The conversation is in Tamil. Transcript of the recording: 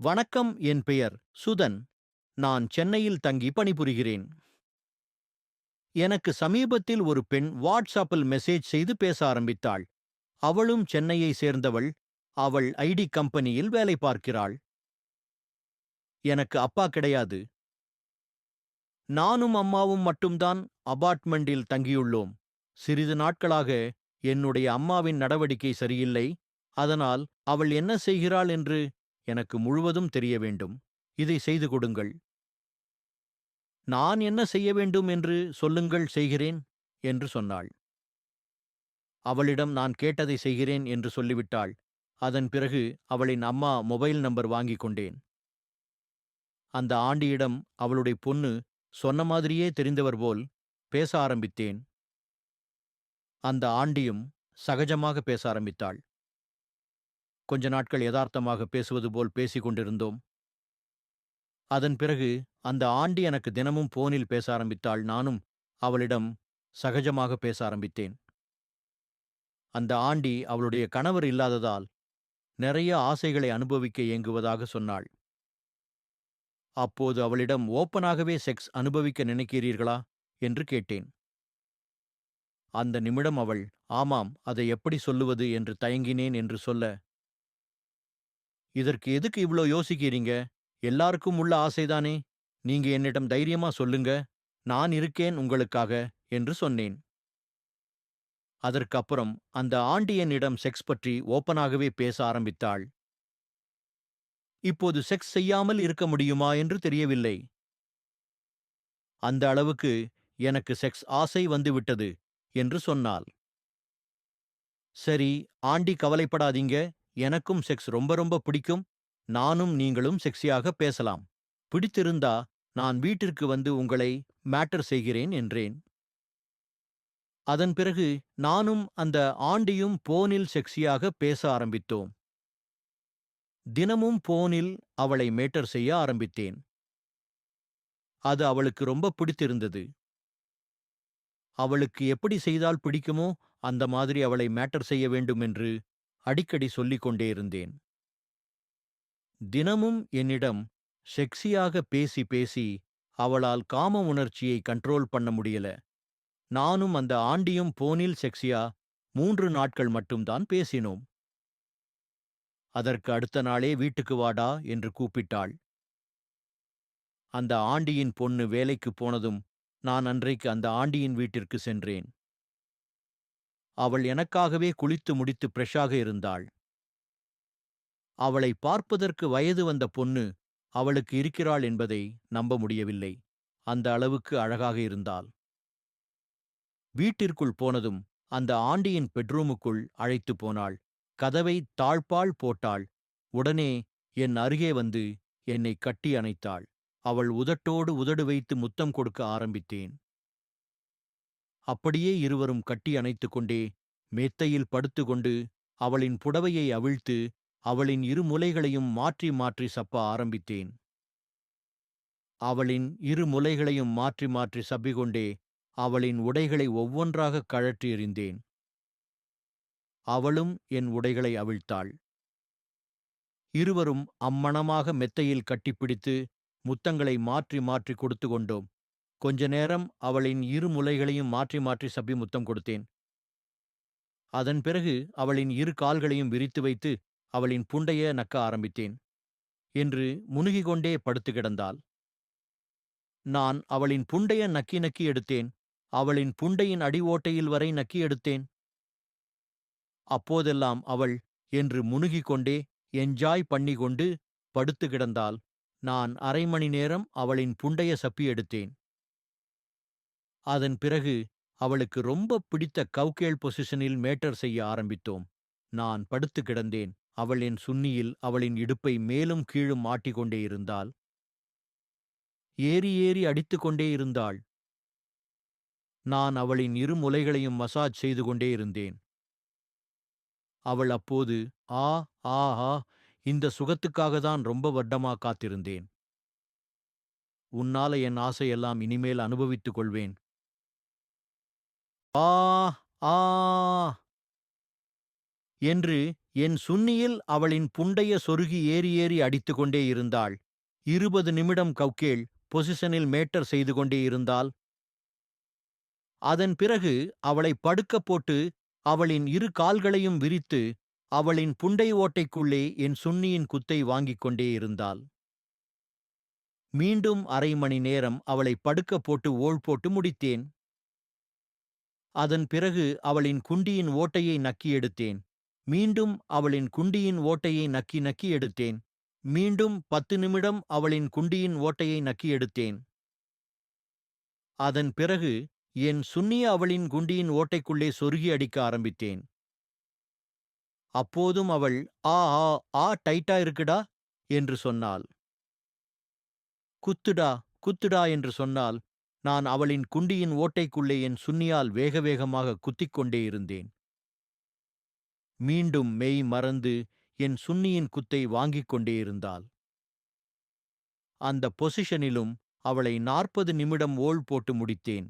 வணக்கம் என் பெயர் சுதன். நான் சென்னையில் தங்கி பணிபுரிகிறேன். எனக்கு சமீபத்தில் ஒரு பெண் வாட்ஸ்அப்பில் மெசேஜ் செய்து பேச ஆரம்பித்தாள். அவளும் சென்னையை சேர்ந்தவள். அவள் ஐடி கம்பெனியில் வேலை பார்க்கிறாள். எனக்கு அப்பா கிடையாது. நானும் அம்மாவும் மட்டும்தான் அபார்ட்மெண்டில் தங்கியுள்ளோம். சிறிது நாட்களாக என்னுடைய அம்மாவின் நடவடிக்கை சரியில்லை. அதனால் அவள் என்ன செய்கிறாள் என்று எனக்கு முழுவதும் தெரிய வேண்டும். இதை செய்து கொடுங்கள். நான் என்ன செய்ய வேண்டும் என்று சொல்லுங்கள் செய்கிறேன் என்று சொன்னாள். அவளிடம் நான் கேட்டதை செய்கிறேன் என்று சொல்லிவிட்டாள். அதன் பிறகு அவளின் அம்மா மொபைல் நம்பர் வாங்கிக் கொண்டேன். அந்த ஆண்டியிடம் அவளுடைய பொண்ணு சொன்ன மாதிரியே தெரிந்தவர் போல் பேச ஆரம்பித்தேன். அந்த ஆண்டியும் சகஜமாக பேச ஆரம்பித்தாள். கொஞ்ச நாட்கள் யதார்த்தமாக பேசுவது போல் பேசிக் கொண்டிருந்தோம். அதன் பிறகு அந்த ஆண்டி எனக்கு தினமும் போனில் பேச ஆரம்பித்தாள். நானும் அவளிடம் சகஜமாக பேச ஆரம்பித்தேன். அந்த ஆண்டி அவளுடைய கணவர் இல்லாததால் நிறைய ஆசைகளை அனுபவிக்க இயங்குவதாக சொன்னாள். அப்போது அவளிடம் ஓப்பனாகவே செக்ஸ் அனுபவிக்க நினைக்கிறீர்களா? என்று கேட்டேன். அந்த நிமிடம் அவள் ஆமாம் அதை எப்படி சொல்லுவது? என்று தயங்கினேன் என்று சொல்ல இதற்கு எதுக்கு இவ்ளோ யோசிக்கிறீங்க? எல்லாருக்கும் உள்ள ஆசைதானே நீங்க என்னிடம் தைரியமா சொல்லுங்க. நான் இருக்கேன் உங்களுக்காக என்று சொன்னேன். அதற்கப்புறம் அந்த ஆண்டி என்னிடம் செக்ஸ் பற்றி ஓப்பனாகவே பேச ஆரம்பித்தாள். இப்போது செக்ஸ் செய்யாமல் இருக்க முடியுமா என்று தெரியவில்லை. அந்த அளவுக்கு எனக்கு செக்ஸ் ஆசை வந்துவிட்டது என்று சொன்னாள். சரி ஆண்டி கவலைப்படாதீங்க. எனக்கும் செக்ஸ் ரொம்ப ரொம்ப பிடிக்கும். நானும் நீங்களும் செக்ஸியாக பேசலாம். பிடித்திருந்தா நான் வீட்டிற்கு வந்து உங்களை மேட்டர் செய்கிறேன் என்றேன். அதன் பிறகு நானும் அந்த ஆண்டியும் போனில் செக்ஸியாக பேச ஆரம்பித்தோம். தினமும் போனில் அவளை மேட்டர் செய்ய ஆரம்பித்தேன். அது அவளுக்கு ரொம்ப பிடித்திருந்தது. அவளுக்கு எப்படி செய்தால் பிடிக்குமோ அந்த மாதிரி அவளை மேட்டர் செய்ய வேண்டும் என்று அடிக்கடி சொல்லிக் கொண்டே இருந்தேன். தினமும் என்னிடம் செக்ஸியாக பேசி பேசி அவளால் காம உணர்ச்சியை கண்ட்ரோல் பண்ண முடியல. நானும் அந்த ஆண்டியும் போனில் செக்ஸியா மூன்று நாட்கள் மட்டும்தான் பேசினோம். அதற்கு அடுத்த நாளே வீட்டுக்கு வாடா என்று கூப்பிட்டாள். அந்த ஆண்டியின் பொண்ணு வேலைக்கு போனதும் நான் அன்றைக்கு அந்த ஆண்டியின் வீட்டிற்கு சென்றேன். அவள் எனக்காகவே குளித்து முடித்து பிரஷாக இருந்தாள். அவளை பார்ப்பதற்கு வயது வந்த பொண்ணு அவளுக்கு இருக்கிறாள் என்பதை நம்ப முடியவில்லை. அந்த அளவுக்கு அழகாக இருந்தாள். வீட்டிற்குள் போனதும் அந்த ஆண்டியின் பெட்ரூமுக்குள் அழைத்து போனாள். கதவை தாழ்பால் போட்டாள். உடனே என் அருகே வந்து என்னை கட்டி அணைத்தாள். அவள் உதட்டோடு உதடு வைத்து முத்தம் கொடுக்க ஆரம்பித்தேன். அப்படியே இருவரும் கட்டி அணைத்துக் கொண்டே மெத்தையில் படுத்துக்கொண்டு அவளின் புடவையை அவிழ்த்து அவளின் இரு முலைகளையும் மாற்றி மாற்றி சப்ப ஆரம்பித்தேன். அவளின் இரு முலைகளையும் மாற்றி மாற்றி சப்பிக்கொண்டே அவளின் உடைகளை ஒவ்வொன்றாக கழற்றி எறிந்தேன். அவளும் என் உடைகளை அவிழ்த்தாள். இருவரும் அம்மணமாக மெத்தையில் கட்டிப்பிடித்து முத்தங்களை மாற்றி மாற்றி கொடுத்து கொண்டோம் கொஞ்ச நேரம் அவளின் இரு முலைகளையும் மாற்றி மாற்றி சப்பி முத்தம் கொடுத்தேன். அதன் பிறகு அவளின் இரு கால்களையும் விரித்து வைத்து அவளின் புண்டைய நக்க ஆரம்பித்தேன். என்று முனுகிக் கொண்டே படுத்து கிடந்தாள். நான் அவளின் புண்டைய நக்கி நக்கி எடுத்தேன். அவளின் புண்டையின் அடி ஓட்டையில் வரை நக்கி எடுத்தேன். அப்போதெல்லாம் அவள் என்று முனுகிக் கொண்டே என்ஜாய் பண்ணி கொண்டு படுத்து கிடந்தால் நான் அரை மணி நேரம் அவளின் புண்டைய சப்பி எடுத்தேன். அதன் பிறகு அவளுக்கு ரொம்ப பிடித்த கவுகேள் பொசிஷனில் மேட்டர் செய்ய ஆரம்பித்தோம். நான் படுத்து கிடந்தேன். அவள் என் சுன்னியில் அவளின் இடுப்பை மேலும் கீழும் மாட்டிக்கொண்டே இருந்தாள். ஏறி ஏறி அடித்துக் கொண்டே இருந்தாள். நான் அவளின் இரு முலைகளையும் மசாஜ் செய்து கொண்டே இருந்தேன். அவள் அப்போது ஆ ஆ ஆ இந்த சுகத்துக்காக தான் ரொம்ப வட்டமா காத்திருந்தேன். உன்னால என் ஆசையெல்லாம் இனிமேல் அனுபவித்துக் கொள்வேன். ஆ ஆ. என்று என் சுன்னியில் அவளின் புண்டைய சொருகி ஏறி ஏறி அடித்து கொண்டே இருந்தாள். இருபது நிமிடம் கவ்கேள் பொசிஷனில் மேட்டர் செய்து கொண்டே இருந்தால் அதன் பிறகு அவளை படுக்கப் போட்டு அவளின் இரு கால்களையும் விரித்து அவளின் புண்டை ஓட்டைக்குள்ளே என் சுன்னியின் குத்தை வாங்கிக் கொண்டே இருந்தாள். மீண்டும் அரை மணி நேரம் அவளை படுக்கப் போட்டு ஓள் போட்டு முடித்தேன். அதன் பிறகு அவளின் குண்டியின் ஓட்டையை நக்கி எடுத்தேன். மீண்டும் அவளின் குண்டியின் ஓட்டையை நக்கி நக்கி எடுத்தேன். மீண்டும் பத்து நிமிடம் அவளின் குண்டியின் ஓட்டையை நக்கி எடுத்தேன். அதன் பிறகு என் சுன்னிய அவளின் குண்டியின் ஓட்டைக்குள்ளே சொருகி அடிக்க ஆரம்பித்தேன். அப்போதும் அவள் ஆ ஆ ஆ டைட்டா இருக்குடா என்று சொன்னாள். குத்துடா குத்துடா என்று சொன்னால் நான் அவளின் குண்டியின் ஓட்டைக்குள்ளே என் சுன்னியால் வேக வேகமாக குத்திக் கொண்டே இருந்தேன். மீண்டும் மெய் மறந்து என் சுன்னியின் குத்தை வாங்கிக் கொண்டே இருந்தாள். அந்த பொசிஷனிலும் அவளை நாற்பது நிமிடம் ஓல் போட்டு முடித்தேன்.